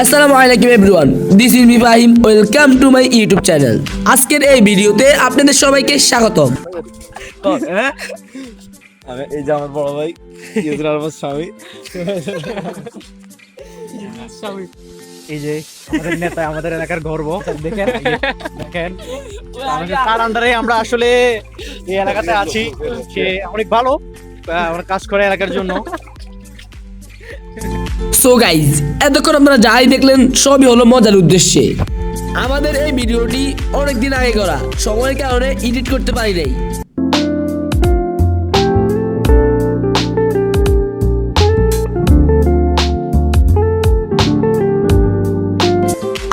আসসালামু আলাইকুম everyone. This is Ibrahim welcome to my YouTube channel আজকের এই ভিডিওতে আপনাদের সবাইকে স্বাগতম। আমি এই যে আমার বড় ভাই ইউজুর আহমদ স্বামী। এই যে আমাদের নেতা আমাদের এলাকার গর্ব। দেখেন দেখেন। আমাদের তার আন্ডারে আমরা আসলে এই এলাকাতে আছি। সে অনেক ভালো আমরা কাজ করে এলাকার জন্য। সো গাইজ এতক্ষণ আপনারা যাই দেখলেন, সবই হলো মজার উদ্দেশ্যে। আমাদের এই ভিডিওটি অনেক দিন আগে করা, সময়ের কারণে এডিট করতে পারি নাই।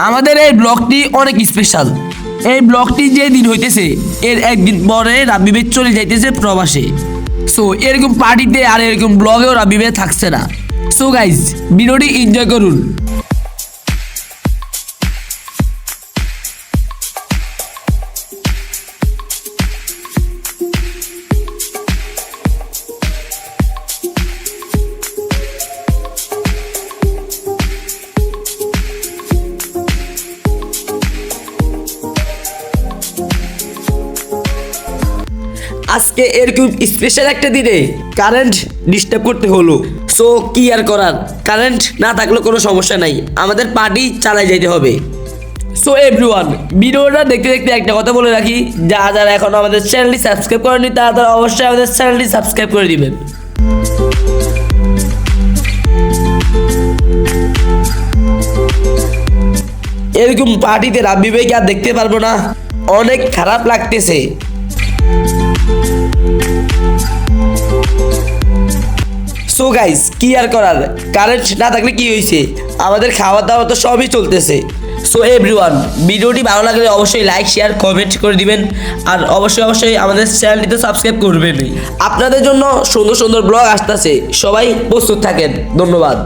আমাদের এই ব্লগটি অনেক স্পেশাল এই ব্লগটি যে দিন হইতেছে, এর একদিন পরে রাবিবে চলে যাইতেছে প্রবাসে। সো এরকম পার্টিতে আর এরকম ব্লগেও রাবিবে থাকছে না। সো গাইজ ভিডিওটি এনজয় করুন। আজকে এরকম স্পেশাল একটা দিনে কারেন্ট ডিস্টার্ব করতে হলো। সো কি আর করার? কারেন্ট না থাকলে কোনো সমস্যা নাই। আমাদের পার্টি চালাই যেতে হবে। সো এভরিওয়ান ভিডিওটা দেখতে দেখতে একটা কথা বলে রাখি। যা যারা এখন আমাদের চ্যানেলটি সাবস্ক্রাইব করেনি, তারা তারা অবশ্যই আমাদের চ্যানেলটি সাবস্ক্রাইব করে দিবেন। এরকম পার্টিতে রাব্বি ভাইকে আর দেখতে পারব না? অনেক খারাপ লাগতেছে। সো গাইস কি আর করার? কারেন্ট না থাকলে কি হয়েছে আমাদের খাওয়া দাওয়া তো সবই চলতেছে। সো এভরিওয়ান ভিডিওটি ভালো লাগলে অবশ্যই লাইক শেয়ার কমেন্ট করে দিবেন। আর অবশ্যই অবশ্যই আমাদের চ্যানেলটিতে সাবস্ক্রাইব করবেন আপনাদের জন্য সুন্দর সুন্দর ব্লগ আসতেছে। সবাই প্রস্তুত থাকেন। ধন্যবাদ।